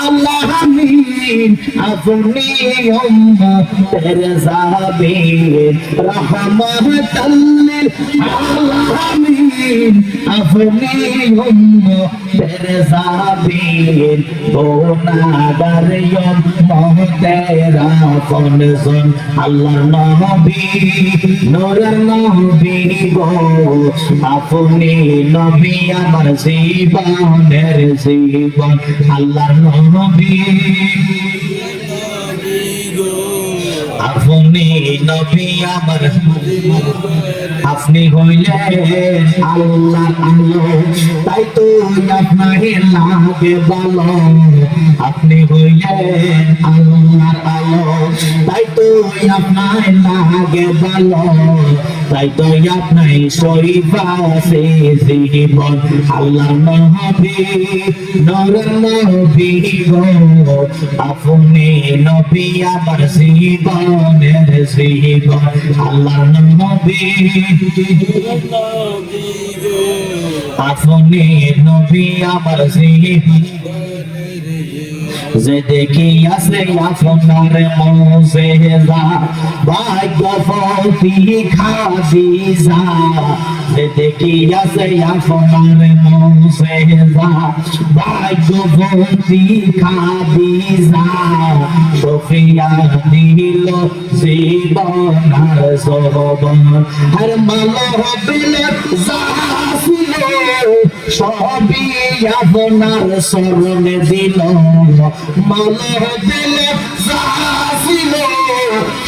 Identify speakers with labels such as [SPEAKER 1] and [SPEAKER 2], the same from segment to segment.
[SPEAKER 1] আল্লাহ আমিন, আপনি উম্মতের যাবে রহমতাল আল্লাহ আমিন, আপনি উম্মতের যাবে গোনাগার আপনি নবী আমার জীবনের জীবন আল্লাহ নবী। আপনি হইলেন আপনি আপনার শরীফ আছে জীবন। আল্লাহ নবী আপনি নবী আমার জীবনের জীবন আল্লাহ নবী আপনি নবী আমার জীবন যে দেখি আছে আপনার মৌসেজা ভাগ্যবতী খাদিজা। যে দেখি আছে আপনার মৌসেজা ভাগ্যবতী খাদিজা। সফিয়া দিল জীবন সহবন আর মালহবিল জাহাসিল সবই আপনার স্মরণে দিল। মালহ দিল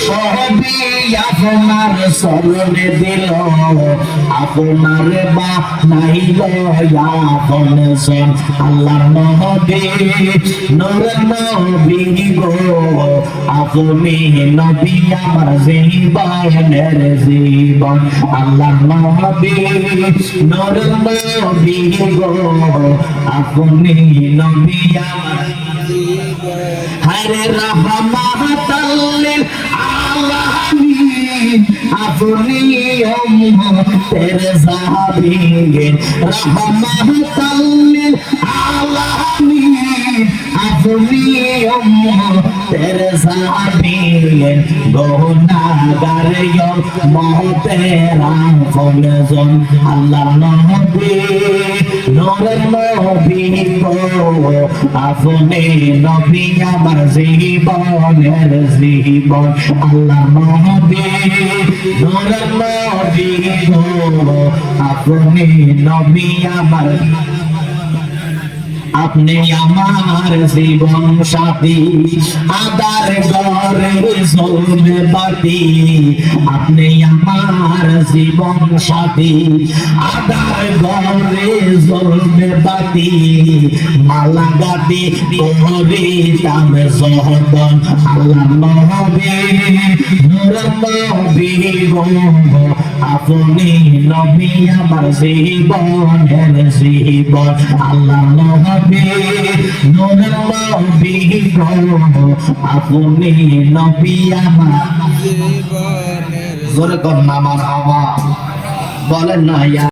[SPEAKER 1] সবই আপনার স্মরণে দিল আপনার বা নাইল আপন সন আল্লাহ নবী নূর নবী গো আপনি নবী আমার জীবনের জীবন আল্লাহ নবী নূর নবী গো আপনি নবী আমার হরে রহমাতাল্লিল আলামিন আপনি উম্মতের সাহাবীন রহমাতাল্লিল আলামিন। আপনি উম্মতের সাহাবীন গুনাহগার উম্মতের আফনজন আল্লাহ নবী নূরের নবী আপনি নবী আমার জীবনের জীবন আল্লাহ নবী নূরের আপনি নবী আমার আপনি আমার জীবন সাথী, আদার গরে জলবে বাতি। আপনি আমার জীবন সাথী, আদার গরে জলবে বাতি। মালা গাতি তোরে তাম জহদন আল্লাহ গো আপনি নবী আমার জীবনের জীবন আল্লাহ নবী নূর নবী আপনি নবী আমার জোরে কর বলেন না